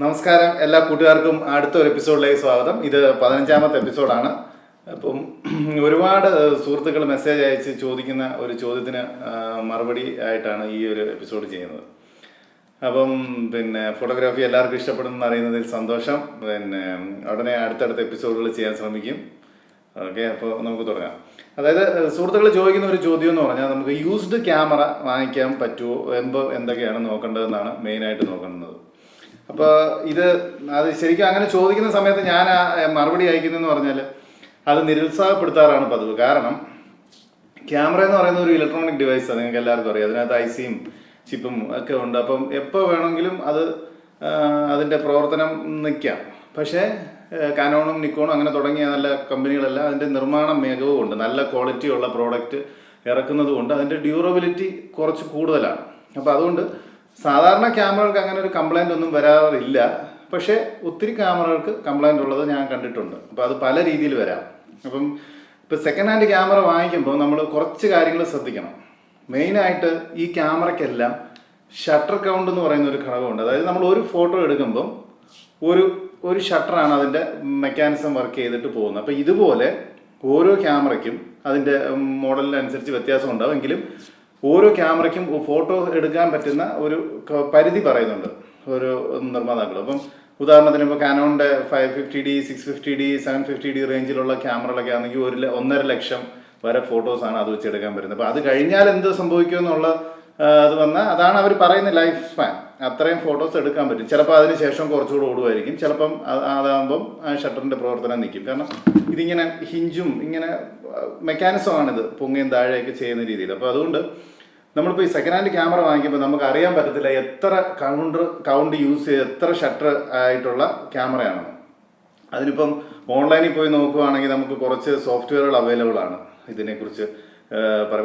നമസ്കാരം. എല്ലാ കൂട്ടുകാർക്കും അടുത്ത ഒരു എപ്പിസോഡിലേക്ക് സ്വാഗതം. ഇത് പതിനഞ്ചാമത്തെ എപ്പിസോഡാണ്. അപ്പം ഒരുപാട് സുഹൃത്തുക്കൾ മെസ്സേജ് അയച്ച് ചോദിക്കുന്ന ഒരു ചോദ്യത്തിന് മറുപടി ആയിട്ടാണ് ഈ ഒരു എപ്പിസോഡ് ചെയ്യുന്നത്. അപ്പം പിന്നെ ഫോട്ടോഗ്രാഫി എല്ലാവർക്കും ഇഷ്ടപ്പെടുന്നു അറിയുന്നതിൽ സന്തോഷം. പിന്നെ ഉടനെ അടുത്തടുത്ത എപ്പിസോഡുകൾ ചെയ്യാൻ ശ്രമിക്കും. ഓക്കെ അപ്പോൾ നമുക്ക് തുടങ്ങാം. അതായത് സുഹൃത്തുക്കൾ ചോദിക്കുന്ന ഒരു ചോദ്യം എന്ന് പറഞ്ഞാൽ നമുക്ക് യൂസ്ഡ് ക്യാമറ വാങ്ങിക്കാൻ പറ്റുമോ? എന്തോ എന്തൊക്കെയാണ് നോക്കേണ്ടതെന്നാണ് മെയിനായിട്ട് നോക്കുന്നത്. അപ്പോൾ ഇത് അത് ശരിക്കും അങ്ങനെ ചോദിക്കുന്ന സമയത്ത് ഞാൻ മറുപടി അയക്കുന്നതെന്ന് പറഞ്ഞാൽ അത് നിരുത്സാഹപ്പെടുത്താറാണ് പതിവ്. കാരണം ക്യാമറ എന്ന് പറയുന്ന ഒരു ഇലക്ട്രോണിക് ഡിവൈസ് ആണ് നിങ്ങൾക്ക് എല്ലാവർക്കും അറിയാം. അതിനകത്ത് ഐ സിയും ചിപ്പും ഒക്കെ ഉണ്ട്. അപ്പം എപ്പോൾ വേണമെങ്കിലും അത് അതിന്റെ പ്രവർത്തനം നിൽക്കാം പക്ഷേ കാനോണും നിക്കോണും അങ്ങനെ തുടങ്ങിയ നല്ല കമ്പനികളെല്ലാം. അതിന്റെ നിർമ്മാണ മികവും ഉണ്ട്. നല്ല ക്വാളിറ്റി ഉള്ള പ്രോഡക്റ്റ് ഇറക്കുന്നതുകൊണ്ട് അതിന്റെ ഡ്യൂറബിലിറ്റി കുറച്ച് കൂടുതലാണ്. അപ്പോൾ അതുകൊണ്ട് സാധാരണ ക്യാമറകൾക്ക് അങ്ങനെ ഒരു കംപ്ലൈന്റ് ഒന്നും വരാറില്ല. പക്ഷേ ഒത്തിരി ക്യാമറകൾക്ക് കംപ്ലൈന്റ് ഉള്ളത് ഞാൻ കണ്ടിട്ടുണ്ട്. അപ്പോൾ അത് പല രീതിയിൽ വരാം. അപ്പം ഇപ്പോൾ സെക്കൻഡ് ഹാൻഡ് ക്യാമറ വാങ്ങിക്കുമ്പോൾ നമ്മൾ കുറച്ച് കാര്യങ്ങൾ ശ്രദ്ധിക്കണം. മെയിനായിട്ട് ഈ ക്യാമറയ്ക്കെല്ലാം ഷട്ടർ കൗണ്ട് എന്ന് പറയുന്ന ഒരു ഘടകമുണ്ട്. അതായത് നമ്മൾ ഒരു ഫോട്ടോ എടുക്കുമ്പം ഒരു ഒരു ഷട്ടറാണ് അതിന്റെ മെക്കാനിസം വർക്ക് ചെയ്തിട്ട് പോകുന്നത്. അപ്പോൾ ഇതുപോലെ ഓരോ ക്യാമറയ്ക്കും അതിന്റെ മോഡലിനനുസരിച്ച് വ്യത്യാസം ഉണ്ടാവും. എങ്കിലും ഓരോ ക്യാമറയ്ക്കും ഫോട്ടോ എടുക്കാൻ പറ്റുന്ന ഒരു പരിധി പറയുന്നുണ്ട് ഒരു നിർമ്മാതാക്കൾ. അപ്പം ഉദാഹരണത്തിന് ഇപ്പോൾ കാനോണിന്റെ five fifty D six fifty D seven fifty D റേഞ്ചിലുള്ള ക്യാമറകളൊക്കെ ആണെങ്കിൽ ഒരു ഒന്നര ലക്ഷം വരെ ഫോട്ടോസാണ് അത് വെച്ചെടുക്കാൻ പറ്റുന്നത്. അപ്പോൾ അത് കഴിഞ്ഞാൽ എന്ത് സംഭവിക്കും എന്നുള്ള അത് വന്നാൽ അതാണ് അവർ പറയുന്നത് ലൈഫ് സ്പാൻ അത്രയും ഫോട്ടോസ് എടുക്കാൻ പറ്റും. ചിലപ്പോൾ അതിന് ശേഷം കുറച്ചുകൂടെ ഓടുമായിരിക്കും. ചിലപ്പം അത് അതാകുമ്പം ഷട്ടറിന്റെ പ്രവർത്തനം നിൽക്കും കാരണം ഇതിങ്ങനെ ഹിഞ്ചും ഇങ്ങനെ മെക്കാനിസമാണിത് പൊങ്ങയും താഴെയൊക്കെ ചെയ്യുന്ന രീതിയിൽ. അപ്പോൾ അതുകൊണ്ട് നമ്മളിപ്പോൾ ഈ സെക്കൻഡ് ഹാൻഡ് ക്യാമറ വാങ്ങിക്കുമ്പോൾ നമുക്ക് അറിയാൻ പറ്റത്തില്ല എത്ര കൗണ്ടർ കൗണ്ട് യൂസ് ചെയ്ത് എത്ര ഷട്ടർ ആയിട്ടുള്ള ക്യാമറയാണെന്ന് അതിനിപ്പം ഓൺലൈനിൽ പോയി നോക്കുവാണെങ്കിൽ നമുക്ക് കുറച്ച് സോഫ്റ്റ്വെയറുകൾ അവൈലബിൾ ആണ് ഇതിനെക്കുറിച്ച്.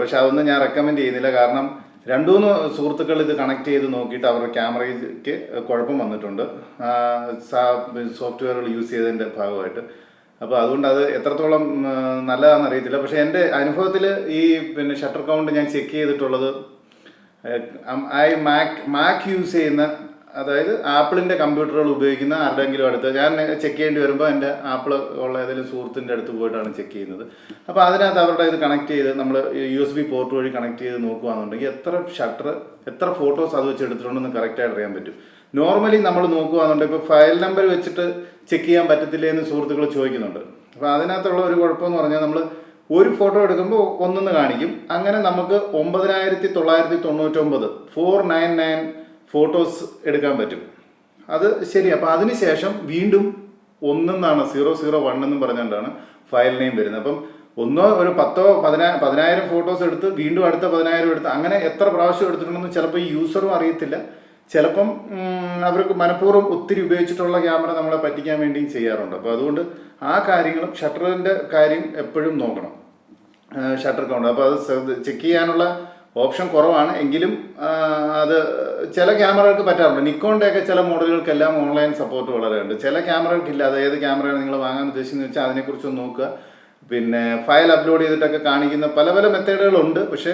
പക്ഷെ അതൊന്നും ഞാൻ റെക്കമെൻഡ് ചെയ്യുന്നില്ല. കാരണം രണ്ടു മൂന്ന് സുഹൃത്തുക്കൾ ഇത് കണക്ട് ചെയ്ത് നോക്കിയിട്ട് അവരുടെ ക്യാമറയ്ക്ക് കുഴപ്പം വന്നിട്ടുണ്ട്. സോഫ്റ്റ്വെയറുകൾ യൂസ് ചെയ്തതിന്റെ ഭാഗമായിട്ട്. അപ്പോൾ അതുകൊണ്ട് അത് എത്രത്തോളം നല്ലതാണെന്ന് അറിയത്തില്ല. പക്ഷെ എന്റെ അനുഭവത്തിൽ ഈ പിന്നെ ഷട്ടർ കൗണ്ട് ഞാൻ ചെക്ക് ചെയ്തിട്ടുള്ളത് ഐ മാക് മാക് യൂസ് ചെയ്യുന്ന അതായത് ആപ്പിളിന്റെ കമ്പ്യൂട്ടറുകൾ ഉപയോഗിക്കുന്ന ആരുടെയെങ്കിലും അടുത്ത് ഞാൻ ചെക്ക് ചെയ്യേണ്ടി വരുമ്പോൾ എന്റെ ആപ്പിൾ ഉള്ള ഏതെങ്കിലും സുഹൃത്തിന്റെ അടുത്ത് പോയിട്ടാണ് ചെക്ക് ചെയ്യുന്നത്. അപ്പോൾ അതിനകത്ത് അവരുടെ ഇത് കണക്ട് ചെയ്ത് നമ്മൾ യു എസ് ബി പോർട്ട് വഴി കണക്ട് ചെയ്ത് നോക്കുകയാണെന്നുണ്ടെങ്കിൽ എത്ര ഷട്ടർ എത്ര ഫോട്ടോസ് അത് വെച്ച് എടുത്തിട്ടുണ്ടെന്ന് കറക്റ്റായിട്ട് അറിയാൻ പറ്റും. നോർമലി നമ്മൾ നോക്കുകയാണെന്നുണ്ടെങ്കിൽ ഇപ്പോൾ ഫയൽ നമ്പർ വെച്ചിട്ട് ചെക്ക് ചെയ്യാൻ പറ്റത്തില്ലേ എന്ന് സുഹൃത്തുക്കൾ ചോദിക്കുന്നുണ്ട്. അപ്പോൾ അതിനകത്തുള്ള ഒരു കുഴപ്പമെന്ന് പറഞ്ഞാൽ നമ്മൾ ഒരു ഫോട്ടോ എടുക്കുമ്പോൾ ഒന്നെന്ന് കാണിക്കും. അങ്ങനെ നമുക്ക് ഒമ്പതിനായിരത്തി തൊള്ളായിരത്തി തൊണ്ണൂറ്റൊമ്പത് ഫോർ നയൻ നയൻ ഫോട്ടോസ് എടുക്കാൻ പറ്റും. അത് ശരി അപ്പോൾ അതിനുശേഷം വീണ്ടും ഒന്നെന്നാണ് സീറോ സീറോ വൺ എന്നും പറഞ്ഞുകൊണ്ടാണ് ഫയൽ നെയിം വരുന്നത്. അപ്പം ഒന്നോ ഒരു പത്തോ പതിനാ പതിനായിരം ഫോട്ടോസ് എടുത്ത് വീണ്ടും അടുത്ത പതിനായിരം എടുത്ത് അങ്ങനെ എത്ര പ്രാവശ്യം എടുത്തിട്ടുണ്ടെന്ന് ചിലപ്പോൾ ഈ യൂസറും അറിയത്തില്ല. ചിലപ്പം അവർക്ക് മനഃപൂർവം ഒത്തിരി ഉപയോഗിച്ചിട്ടുള്ള ക്യാമറ നമ്മളെ പറ്റിക്കാൻ വേണ്ടിയും ചെയ്യാറുണ്ട്. അപ്പോൾ അതുകൊണ്ട് ആ കാര്യങ്ങളും ഷട്ടറിന്റെ കാര്യം എപ്പോഴും നോക്കണം. Shutter count. അപ്പോൾ അത് ചെക്ക് ചെയ്യാനുള്ള ഓപ്ഷൻ കുറവാണ്. എങ്കിലും അത് ചില ക്യാമറകൾക്ക് പറ്റാറുണ്ട്. നിക്കോണിന്റെയൊക്കെ ചില മോഡലുകൾക്കെല്ലാം ഓൺലൈൻ സപ്പോർട്ട് വളരെ ഉണ്ട്. ചില ക്യാമറകൾക്കില്ല. അത് ഏത് ക്യാമറയാണ് നിങ്ങൾ വാങ്ങാൻ ഉദ്ദേശിക്കുന്നത് വെച്ചാൽ അതിനെക്കുറിച്ചൊന്ന് നോക്കുക. പിന്നെ ഫയൽ അപ്ലോഡ് ചെയ്തിട്ടൊക്കെ കാണിക്കുന്ന പല പല മെത്തേഡുകളുണ്ട്. പക്ഷേ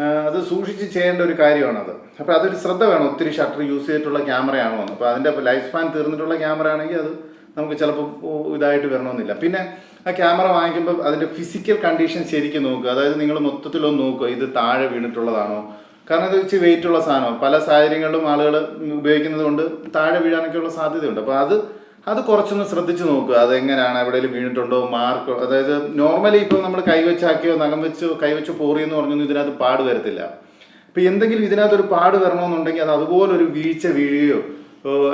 അത് സൂക്ഷിച്ച് ചെയ്യേണ്ട ഒരു കാര്യമാണത്. അപ്പോൾ അതൊരു ശ്രദ്ധ വേണം. ഒത്തിരി ഷട്ടർ യൂസ് ചെയ്തിട്ടുള്ള ക്യാമറയാണോ എന്ന്. അപ്പോൾ അതിന്റെ ലൈഫ് സ്പാൻ തീർന്നിട്ടുള്ള ക്യാമറ ആണെങ്കിൽ അത് നമുക്ക് ചിലപ്പോൾ ഇതായിട്ട് വരണമെന്നില്ല. പിന്നെ ആ ക്യാമറ വാങ്ങിക്കുമ്പോൾ അതിന്റെ ഫിസിക്കൽ കണ്ടീഷൻ ശരിക്കും നോക്കുക. അതായത് നിങ്ങൾ മൊത്തത്തിലൊന്ന് നോക്കുക. ഇത് താഴെ വീണിട്ടുള്ളതാണോ? കാരണം ഇത് വെച്ച് വെയിറ്റ് ഉള്ള സാധനമാണ്. പല സാഹചര്യങ്ങളിലും ആളുകൾ ഉപയോഗിക്കുന്നത് കൊണ്ട് താഴെ വീഴാനൊക്കെയുള്ള സാധ്യതയുണ്ട്. അപ്പോൾ അത് അത് കുറച്ചൊന്ന് ശ്രദ്ധിച്ച് നോക്കുക അത് എങ്ങനെയാണ് എവിടെയെങ്കിലും വീണിട്ടുണ്ടോ മാർക്ക് അതായത് നോർമലി ഇപ്പോൾ നമ്മൾ കൈവച്ചാക്കിയോ നഖം വെച്ച് കൈവച്ച് പോറിയെന്ന് പറഞ്ഞൊന്നും ഇതിനകത്ത് പാട് വരത്തില്ല. ഇപ്പം എന്തെങ്കിലും ഇതിനകത്തൊരു പാട് വരണമെന്നുണ്ടെങ്കിൽ അത് അതുപോലെ ഒരു വീഴ്ച വീഴുകയോ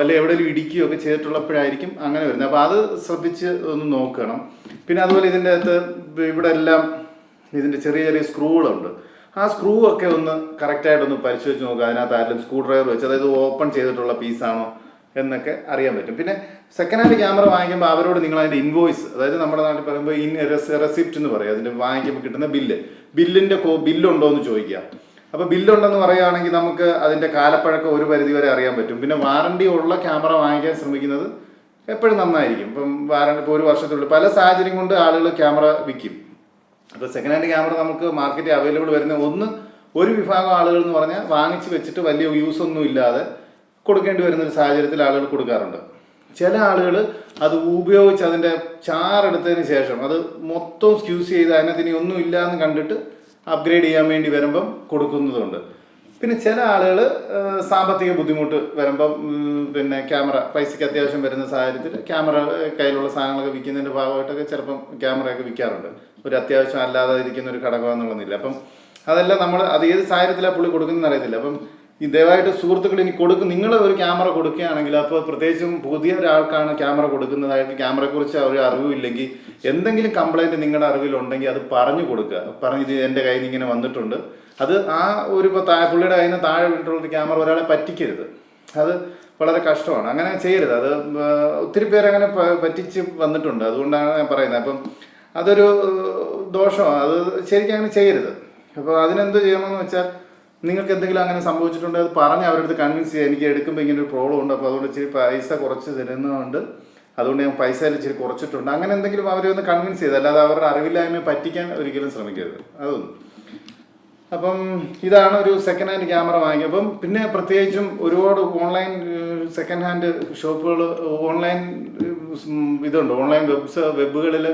അല്ലെ എവിടെയെങ്കിലും ഇടിക്കുകയോ ഒക്കെ ചെയ്തിട്ടുള്ളപ്പോഴായിരിക്കും അങ്ങനെ വരുന്നത്. അപ്പോൾ അത് ശ്രദ്ധിച്ച് ഒന്ന് നോക്കണം. പിന്നെ അതുപോലെ ഇതിന്റെ അകത്ത് ഇവിടെ എല്ലാം ഇതിന്റെ ചെറിയ ചെറിയ സ്ക്രൂകളുണ്ട്. ആ സ്ക്രൂ ഒക്കെ ഒന്ന് കറക്റ്റായിട്ടൊന്ന് പരിശോധിച്ച് നോക്കുക അതിനകത്ത് ആരെങ്കിലും സ്ക്രൂ ഡ്രൈവർ വെച്ച് അതായത് ഓപ്പൺ ചെയ്തിട്ടുള്ള പീസാണോ എന്നൊക്കെ അറിയാൻ പറ്റും. പിന്നെ സെക്കൻഡ് ഹാൻഡ് ക്യാമറ വാങ്ങിക്കുമ്പോൾ അവരോട് നിങ്ങൾ അതിന്റെ ഇൻവോയ്സ് അതായത് നമ്മുടെ നാട്ടിൽ പറയുമ്പോൾ ഇൻ റെസിപ്റ്റ് എന്ന് പറയും. അതിന്റെ വാങ്ങിക്കുമ്പോൾ കിട്ടുന്ന ബില്ല് ബില്ലിന്റെ കോ ബില്ലുണ്ടോ എന്ന് ചോദിക്കുക. അപ്പോൾ ബില്ലുണ്ടെന്ന് പറയുകയാണെങ്കിൽ നമുക്ക് അതിന്റെ കാലപ്പഴക്കം ഒരു പരിധി വരെ അറിയാൻ പറ്റും. പിന്നെ വാറണ്ടി ഉള്ള ക്യാമറ വാങ്ങിക്കാൻ ശ്രമിക്കുന്നത് എപ്പോഴും നന്നായിരിക്കും. ഇപ്പം വാറണ്ടി ഇപ്പോൾ ഒരു വർഷത്തിലുള്ള പല സാഹചര്യം കൊണ്ട് ആളുകൾ ക്യാമറ വിൽക്കും. അപ്പോൾ സെക്കൻഡ് ഹാൻഡ് ക്യാമറ നമുക്ക് മാർക്കറ്റിൽ അവൈലബിൾ വരുന്ന ഒന്ന് ഒരു വിഭാഗം ആളുകൾ എന്ന് പറഞ്ഞാൽ വാങ്ങിച്ച് വെച്ചിട്ട് വലിയ യൂസ് ഒന്നും ഇല്ലാതെ കൊടുക്കേണ്ടി വരുന്ന ഒരു സാഹചര്യത്തിൽ ആളുകൾ കൊടുക്കാറുണ്ട്. ചില ആളുകൾ അത് ഉപയോഗിച്ച് അതിന്റെ ചാറെടുത്തതിന് ശേഷം അത് മൊത്തം സ്ക്യൂസ് ചെയ്ത് അതിനകത്ത് ഇനി ഒന്നും ഇല്ല എന്ന് കണ്ടിട്ട് അപ്ഗ്രേഡ് ചെയ്യാൻ വേണ്ടി വരുമ്പം കൊടുക്കുന്നതുണ്ട്. പിന്നെ ചില ആളുകൾ സാമ്പത്തിക ബുദ്ധിമുട്ട് വരുമ്പം പിന്നെ ക്യാമറ പൈസയ്ക്ക് അത്യാവശ്യം വരുന്ന സാഹചര്യത്തിൽ ക്യാമറ കയ്യിലുള്ള സാധനങ്ങളൊക്കെ വിൽക്കുന്നതിന്റെ ഭാഗമായിട്ടൊക്കെ ചിലപ്പം ക്യാമറയൊക്കെ വിൽക്കാറുണ്ട്. ഒരു അത്യാവശ്യം അല്ലാതെ ഇരിക്കുന്ന ഒരു ഘടകം എന്നുള്ളതില്ല അപ്പം അതെല്ലാം നമ്മൾ അത് ഏത് സാഹചര്യത്തിലാണ് പുള്ളി കൊടുക്കുന്നതെന്ന് അറിയത്തില്ല. അപ്പം ഈ ദയവായിട്ട് സുഹൃത്തുക്കൾ ഇനി കൊടുക്കും നിങ്ങൾ ഒരു ക്യാമറ കൊടുക്കുകയാണെങ്കിൽ അപ്പോൾ പ്രത്യേകിച്ചും പുതിയ ഒരാൾക്കാണ് ക്യാമറ കൊടുക്കുന്നതായിട്ട് ക്യാമറയെക്കുറിച്ച് ഒരു അറിവില്ലെങ്കിൽ എന്തെങ്കിലും കംപ്ലൈന്റ് നിങ്ങളുടെ അറിവിലുണ്ടെങ്കിൽ അത് പറഞ്ഞു കൊടുക്കുക. പറഞ്ഞത് എന്റെ കയ്യിൽ നിന്ന് ഇങ്ങനെ വന്നിട്ടുണ്ട്. അത് ആ ഒരു ഇപ്പോൾ താഴെ പുള്ളിയുടെ കയ്യിൽ നിന്ന് താഴെ വീണിട്ടുള്ള ക്യാമറ ഒരാളെ പറ്റിക്കരുത്. അത് വളരെ കഷ്ടമാണ്. അങ്ങനെ ചെയ്യരുത്. അത് ഒത്തിരി പേരങ്ങനെ പറ്റിച്ച് വന്നിട്ടുണ്ട്. അതുകൊണ്ടാണ് ഞാൻ പറയുന്നത്. അപ്പം അതൊരു ദോഷമാണ്. അത് ശരിക്കും അങ്ങനെ ചെയ്യരുത്. അപ്പോൾ അതിനെന്ത് ചെയ്യണമെന്ന് വെച്ചാൽ നിങ്ങൾക്ക് എന്തെങ്കിലും അങ്ങനെ സംഭവിച്ചിട്ടുണ്ടെങ്കിൽ അത് പറഞ്ഞ് അവരടുത്ത് കൺവിൻസ് ചെയ്യുക എനിക്ക് എടുക്കുമ്പോൾ ഇങ്ങനെ ഒരു പ്രോബ്ലം ഉണ്ട്. അപ്പോൾ അതുകൊണ്ട് ഇച്ചിരി പൈസ കുറച്ച് തരുന്നതുകൊണ്ട് അതുകൊണ്ട് ഞാൻ പൈസ ഇച്ചിരി കുറച്ചിട്ടുണ്ട്. അങ്ങനെ എന്തെങ്കിലും അവരെ ഒന്ന് കൺവിൻസ് ചെയ്ത് അല്ലാതെ അവരുടെ അറിവില്ലായ്മയെ പറ്റിക്കാൻ ഒരിക്കലും ശ്രമിക്കരുത്. അതൊന്നും. അപ്പം ഇതാണ് ഒരു സെക്കൻഡ് ഹാൻഡ് ക്യാമറ വാങ്ങിയത്. അപ്പം പിന്നെ പ്രത്യേകിച്ചും ഒരുപാട് ഓൺലൈൻ സെക്കൻഡ് ഹാൻഡ് ഷോപ്പുകൾ ഓൺലൈൻ ഇതുണ്ട്. ഓൺലൈൻ വെബ്സ് വെബുകളിൽ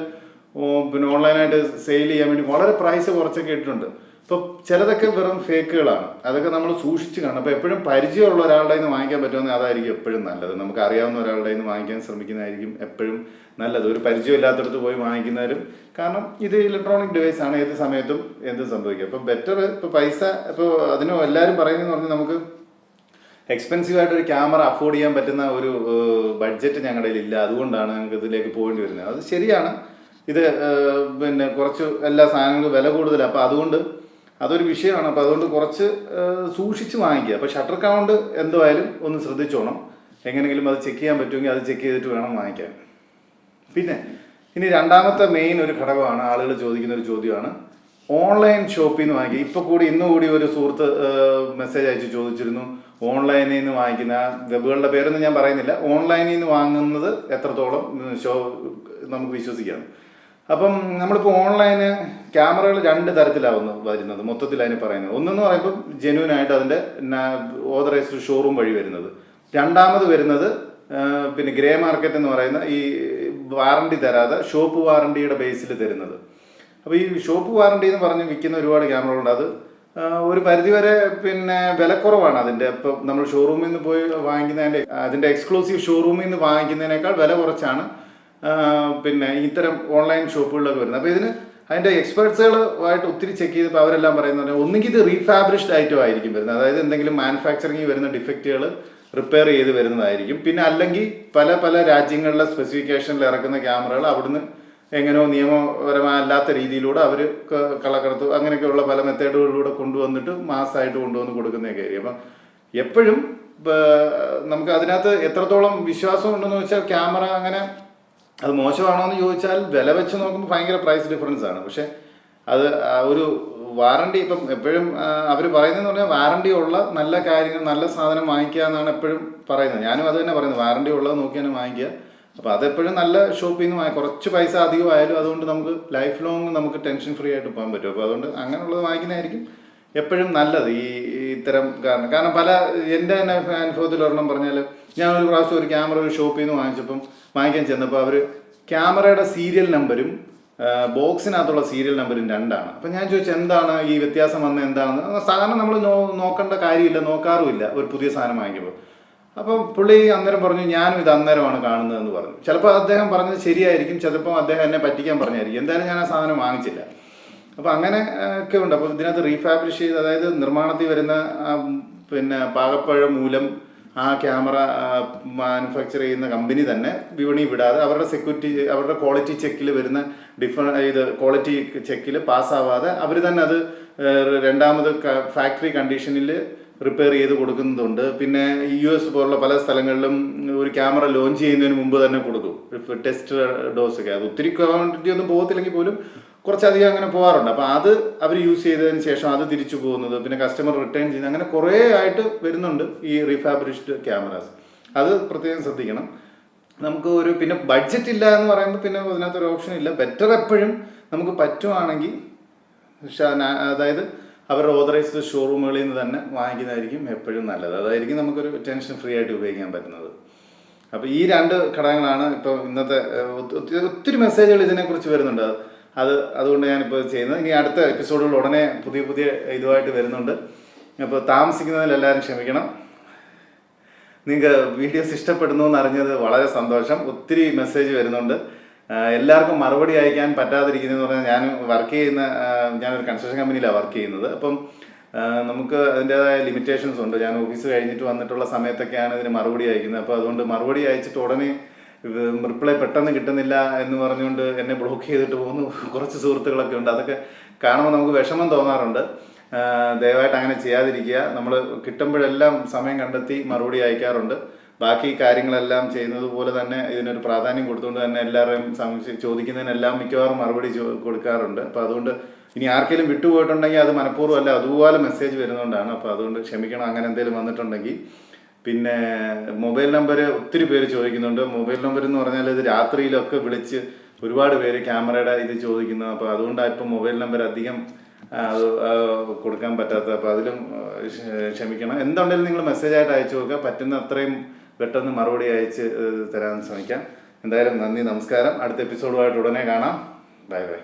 പിന്നെ ഓൺലൈനായിട്ട് സെയിൽ ചെയ്യാൻ വേണ്ടി വളരെ പ്രൈസ് കുറച്ചൊക്കെ ഇട്ടിട്ടുണ്ട്. അപ്പോൾ ചിലതൊക്കെ വെറും ഫേക്കുകളാണ്. അതൊക്കെ നമ്മൾ സൂക്ഷിച്ച് കാണും അപ്പൊ എപ്പോഴും പരിചയമുള്ള ഒരാളുടെ നിന്ന് വാങ്ങിക്കാൻ പറ്റുമെങ്കിൽ അതായിരിക്കും എപ്പോഴും നല്ലത്. നമുക്ക് അറിയാവുന്ന ഒരാളുടെ നിന്ന് വാങ്ങിക്കാൻ ശ്രമിക്കുന്നതായിരിക്കും എപ്പോഴും നല്ലത്. ഒരു പരിചയമില്ലാത്തടത്ത് പോയി വാങ്ങിക്കുന്നവരും കാരണം ഇത് ഇലക്ട്രോണിക് ഡിവൈസ് ആണ്. ഏത് സമയത്തും എന്തും സംഭവിക്കും. അപ്പോൾ ബെറ്റർ ഇപ്പൊ പൈസ ഇപ്പൊ അതിന് എല്ലാവരും പറയുന്നതെന്ന് പറഞ്ഞാൽ നമുക്ക് എക്സ്പെൻസീവ് ആയിട്ട് ഒരു ക്യാമറ അഫോർഡ് ചെയ്യാൻ പറ്റുന്ന ഒരു ബഡ്ജറ്റ് ഞങ്ങളുടെ ഇല്ല. അതുകൊണ്ടാണ് ഞങ്ങൾക്ക് ഇതിലേക്ക് പോകേണ്ടി വരുന്നത്. അത് ശരിയാണ്. ഇത് പിന്നെ കുറച്ച് എല്ലാ സാധനങ്ങളും വില കൂടുതലാണ് അപ്പോൾ അതുകൊണ്ട് അതൊരു വിഷയമാണ്. അപ്പോൾ അതുകൊണ്ട് കുറച്ച് സൂക്ഷിച്ച് വാങ്ങിക്കുക. അപ്പോൾ ഷട്ടർ കൗണ്ട് എന്തായാലും ഒന്ന് ശ്രദ്ധിച്ചോണം. എങ്ങനെയെങ്കിലും അത് ചെക്ക് ചെയ്യാൻ പറ്റുമെങ്കിൽ അത് ചെക്ക് ചെയ്തിട്ട് വേണം വാങ്ങിക്കാൻ. പിന്നെ ഇനി രണ്ടാമത്തെ മെയിൻ ഒരു ഘടകമാണ് ആളുകൾ ചോദിക്കുന്ന ഒരു ചോദ്യമാണ്. ഓൺലൈൻ ഷോപ്പിൽ നിന്ന് വാങ്ങിക്കുക. ഇപ്പൊ കൂടി ഇന്നും കൂടി ഒരു സുഹൃത്ത് മെസ്സേജ് അയച്ച് ചോദിച്ചിരുന്നു. ഓൺലൈനിൽ നിന്ന് വാങ്ങിക്കുന്ന വെബുകളുടെ പേരൊന്നും ഞാൻ പറയുന്നില്ല. ഓൺലൈനിൽ നിന്ന് വാങ്ങുന്നത് എത്രത്തോളം ഷോ നമുക്ക് വിശ്വസിക്കാം. അപ്പം നമ്മളിപ്പോൾ ഓൺലൈന് ക്യാമറകൾ രണ്ട് തരത്തിലാവുന്നു വരുന്നത് മൊത്തത്തിൽ അതിന് പറയുന്നത്. ഒന്നെന്ന് പറയുമ്പോൾ ജെന്യൂൻ ആയിട്ട് അതിന്റെ ഓതറൈസ്ഡ് ഷോറൂം വഴി വരുന്നത്. രണ്ടാമത് വരുന്നത് പിന്നെ ഗ്രേ മാർക്കറ്റ് എന്ന് പറയുന്ന ഈ വാറണ്ടി തരാതെ ഷോപ്പ് വാറണ്ടിയുടെ ബേസിൽ തരുന്നത്. അപ്പോൾ ഈ ഷോപ്പ് വാറണ്ടി എന്ന് പറഞ്ഞ് വിൽക്കുന്ന ഒരുപാട് ക്യാമറകളുണ്ട്. അത് ഒരു പരിധിവരെ പിന്നെ വിലക്കുറവാണ് അതിന്റെ ഇപ്പം നമ്മൾ ഷോറൂമിൽ നിന്ന് പോയി വാങ്ങിക്കുന്നതിന്റെ അതിന്റെ എക്സ്ക്ലൂസീവ് ഷോറൂമിൽ നിന്ന് വാങ്ങിക്കുന്നതിനേക്കാൾ വില കുറച്ചാണ് പിന്നെ ഇത്തരം ഓൺലൈൻ ഷോപ്പുകളിലൊക്കെ വരുന്നത്. അപ്പോൾ ഇതിന് അതിന്റെ എക്സ്പെർട്സുകളുമായിട്ട് ഒത്തിരി ചെക്ക് ചെയ്തപ്പോൾ അവരെല്ലാം പറയുന്നത് ഒന്നുകിൽ ഇത് റീഫാബ്രിഷ്ഡ് ഐറ്റം ആയിരിക്കും വരുന്നത്. അതായത് എന്തെങ്കിലും മാനുഫാക്ചറിങ് വരുന്ന ഡിഫക്റ്റുകൾ റിപ്പയർ ചെയ്ത് വരുന്നതായിരിക്കും. പിന്നെ അല്ലെങ്കിൽ പല പല രാജ്യങ്ങളിലെ സ്പെസിഫിക്കേഷനിൽ ഇറക്കുന്ന ക്യാമറകൾ അവിടുന്ന് എങ്ങനെയോ നിയമപരമല്ലാത്ത രീതിയിലൂടെ അവർ കളക്കടത്ത് അങ്ങനെയൊക്കെയുള്ള പല മെത്തേഡുകളിലൂടെ കൊണ്ടുവന്നിട്ട് മാസമായിട്ട് കൊണ്ടുവന്ന് കൊടുക്കുന്നതൊക്കെ ആയിരിക്കും. അപ്പം എപ്പോഴും നമുക്ക് അതിനകത്ത് എത്രത്തോളം വിശ്വാസം ഉണ്ടെന്ന് വെച്ചാൽ ക്യാമറ അങ്ങനെ അത് മോശമാണോ എന്ന് ചോദിച്ചാൽ വില വെച്ച് നോക്കുമ്പോൾ ഭയങ്കര പ്രൈസ് ഡിഫറൻസ് ആണ്. പക്ഷേ അത് ഒരു വാറണ്ടി ഇപ്പം എപ്പോഴും അവർ പറയുന്നതെന്ന് പറഞ്ഞാൽ വാറണ്ടി ഉള്ള നല്ല കാര്യങ്ങൾ നല്ല സാധനം വാങ്ങിക്കുക എന്നാണ് എപ്പോഴും പറയുന്നത്. ഞാനും അത് തന്നെ പറയുന്നത്. വാറണ്ടി ഉള്ളത് നോക്കിയാണ് വാങ്ങിക്കുക. അപ്പോൾ അതെപ്പോഴും നല്ല ഷോപ്പിൽ നിന്ന് വാങ്ങി കുറച്ച് പൈസ അധികമായാലും അതുകൊണ്ട് നമുക്ക് ലൈഫ് ലോങ് നമുക്ക് ടെൻഷൻ ഫ്രീ ആയിട്ട് പോകാൻ പറ്റും. അപ്പോൾ അതുകൊണ്ട് അങ്ങനെയുള്ളത് വാങ്ങിക്കുന്നതായിരിക്കും എപ്പോഴും നല്ലത് ഈ ഇത്തരം കാരണം. കാരണം പല എന്റെ തന്നെ അനുഭവത്തിൽ ഒരെണ്ണം പറഞ്ഞാൽ ഞാൻ ഒരു പ്രാവശ്യം ഒരു ക്യാമറ ഒരു ഷോപ്പിൽ നിന്ന് വാങ്ങിച്ചപ്പം വാങ്ങിക്കാൻ ചെന്നപ്പോൾ അവർ ക്യാമറയുടെ സീരിയൽ നമ്പരും ബോക്സിനകത്തുള്ള സീരിയൽ നമ്പരും രണ്ടാണ്. അപ്പം ഞാൻ ചോദിച്ചു എന്താണ് ഈ വ്യത്യാസം വന്ന എന്താണെന്ന്? സാധാരണ നമ്മൾ നോ നോക്കേണ്ട കാര്യമില്ല നോക്കാറുമില്ല ഒരു പുതിയ സാധനം വാങ്ങിക്കുമ്പോൾ. അപ്പോൾ പുള്ളി അന്നേരം പറഞ്ഞു ഞാനും ഇത് അന്നേരമാണ് കാണുന്നതെന്ന് പറഞ്ഞു. ചിലപ്പോൾ അദ്ദേഹം പറഞ്ഞത് ശരിയായിരിക്കും ചിലപ്പോൾ അദ്ദേഹം എന്നെ പറ്റിക്കാൻ പറഞ്ഞായിരിക്കും. എന്തായാലും ഞാൻ ആ സാധനം വാങ്ങിച്ചില്ല. അപ്പോൾ അങ്ങനെ ഒക്കെ ഉണ്ട്. അപ്പോൾ ഇതിനകത്ത് റീഫാബ്രിഷ് ചെയ്ത് അതായത് നിർമ്മാണത്തിൽ വരുന്ന പിന്നെ പാകപ്പഴ മൂലം ആ ക്യാമറ മാനുഫാക്ചർ ചെയ്യുന്ന കമ്പനി തന്നെ വിപണി വിടാതെ അവരുടെ സെക്യൂരിറ്റി അവരുടെ ക്വാളിറ്റി ചെക്കിൽ വരുന്ന ഡിഫറ ഇത് ക്വാളിറ്റി ചെക്കിൽ പാസ്സാവാതെ അവർ തന്നെ അത് രണ്ടാമത് ഫാക്ടറി കണ്ടീഷനിൽ റിപ്പയർ ചെയ്ത് കൊടുക്കുന്നതുണ്ട്. പിന്നെ യു എസ് പോലുള്ള പല സ്ഥലങ്ങളിലും ഒരു ക്യാമറ ലോഞ്ച് ചെയ്യുന്നതിന് മുമ്പ് തന്നെ കൊടുക്കും. ടെസ്റ്റ് ഡോസ് ഒക്കെ അത് ഒത്തിരി ക്വാണ്ടിറ്റി ഒന്നും പോകത്തില്ലെങ്കിൽ പോലും കുറച്ചധികം അങ്ങനെ പോകാറുണ്ട് അപ്പോൾ അത് അവർ യൂസ് ചെയ്തതിന് ശേഷം അത് തിരിച്ചു പോകുന്നത് പിന്നെ കസ്റ്റമർ റിട്ടേൺ ചെയ്യുന്നത് അങ്ങനെ കുറേ ആയിട്ട് വരുന്നുണ്ട് ഈ റീഫാബ്രിഷ്ഡ് ക്യാമറാസ് അത് പ്രത്യേകം ശ്രദ്ധിക്കണം. നമുക്ക് ഒരു പിന്നെ ബഡ്ജറ്റ് ഇല്ല എന്ന് പറയുമ്പോൾ പിന്നെ അതിനകത്ത് ഒരു ഓപ്ഷൻ ഇല്ല. ബെറ്റർ എപ്പോഴും നമുക്ക് പറ്റുവാണെങ്കിൽ അതായത് അവരുടെ ഓതറൈസ്ഡ് ഷോറൂമുകളിൽ നിന്ന് തന്നെ വാങ്ങിക്കുന്നതായിരിക്കും എപ്പോഴും നല്ലത്. അതായിരിക്കും നമുക്കൊരു ടെൻഷൻ ഫ്രീ ആയിട്ട് ഉപയോഗിക്കാൻ പറ്റുന്നത്. അപ്പോൾ ഈ രണ്ട് ഘടകങ്ങളാണ് ഇപ്പോൾ ഇന്നത്തെ ഒത്തിരി മെസ്സേജുകൾ ഇതിനെക്കുറിച്ച് വരുന്നുണ്ട്. അത് അതുകൊണ്ട് ഞാനിപ്പോൾ ചെയ്യുന്നത്. ഇനി അടുത്ത എപ്പിസോഡുകൾ ഉടനെ പുതിയ പുതിയ ഇതുമായിട്ട് വരുന്നുണ്ട്. അപ്പോൾ താമസിക്കുന്നതിൽ എല്ലാവരും ക്ഷമിക്കണം. നിങ്ങൾക്ക് വീഡിയോസ് ഇഷ്ടപ്പെടുന്നു എന്നറിഞ്ഞത് വളരെ സന്തോഷം. ഒത്തിരി മെസ്സേജ് വരുന്നുണ്ട്. എല്ലാവർക്കും മറുപടി അയക്കാൻ പറ്റാതിരിക്കുന്നതെന്ന് പറഞ്ഞാൽ ഞാൻ വർക്ക് ചെയ്യുന്ന ഞാനൊരു കൺസ്ട്രക്ഷൻ കമ്പനിയിലാണ് വർക്ക് ചെയ്യുന്നത്. അപ്പം നമുക്ക് അതിന്റെതായ ലിമിറ്റേഷൻസ് ഉണ്ട്. ഞാൻ ഓഫീസ് കഴിഞ്ഞിട്ട് വന്നിട്ടുള്ള സമയത്തൊക്കെയാണ് ഇതിന് മറുപടി അയക്കുന്നത്. അപ്പോൾ അതുകൊണ്ട് മറുപടി അയച്ചിട്ട് ഉടനെ റിപ്ലൈ പെട്ടെന്ന് കിട്ടുന്നില്ല എന്ന് പറഞ്ഞുകൊണ്ട് എന്നെ ബ്ലോക്ക് ചെയ്തിട്ട് പോകുന്നു. കുറച്ച് സുഹൃത്തുക്കളൊക്കെ ഉണ്ട്. അതൊക്കെ കാണുമ്പോൾ നമുക്ക് വിഷമം തോന്നാറുണ്ട്. ദയവായിട്ട് അങ്ങനെ ചെയ്യാതിരിക്കുക. നമ്മൾ കിട്ടുമ്പോഴെല്ലാം സമയം കണ്ടെത്തി മറുപടി അയക്കാറുണ്ട്. ബാക്കി കാര്യങ്ങളെല്ലാം ചെയ്യുന്നതുപോലെ തന്നെ ഇതിനൊരു പ്രാധാന്യം കൊടുത്തുകൊണ്ട് തന്നെ എല്ലാവരെയും സംശയം ചോദിക്കുന്നതിനെല്ലാം മിക്കവാറും മറുപടി കൊടുക്കാറുണ്ട്. അപ്പോൾ അതുകൊണ്ട് ഇനി ആർക്കെങ്കിലും വിട്ടുപോയിട്ടുണ്ടെങ്കിൽ അത് മനഃപൂർവം അല്ല അതുപോലെ മെസ്സേജ് വരുന്നതുകൊണ്ടാണ് അപ്പോൾ അതുകൊണ്ട് ക്ഷമിക്കണം. അങ്ങനെ എന്തെങ്കിലും വന്നിട്ടുണ്ടെങ്കിൽ പിന്നെ മൊബൈൽ നമ്പർ ഒത്തിരി പേര് ചോദിക്കുന്നുണ്ട്. മൊബൈൽ നമ്പർ എന്ന് പറഞ്ഞാൽ ഇത് രാത്രിയിലൊക്കെ വിളിച്ച് ഒരുപാട് പേര് ക്യാമറയുടെ ഇത് ചോദിക്കുന്നു. അപ്പോൾ അതുകൊണ്ടാണ് ഇപ്പം മൊബൈൽ നമ്പർ അധികം കൊടുക്കാൻ പറ്റാത്ത അപ്പോൾ അതിലും ക്ഷമിക്കണം. എന്തുണ്ടെങ്കിലും നിങ്ങൾ മെസ്സേജായിട്ട് അയച്ചു നോക്കുക പറ്റുന്ന അത്രയും പെട്ടെന്ന് മറുപടി അയച്ച് തരാൻ ശ്രമിക്കാം. എന്തായാലും നന്ദി നമസ്കാരം. അടുത്ത എപ്പിസോഡുമായിട്ട് ഉടനെ കാണാം. Bye bye.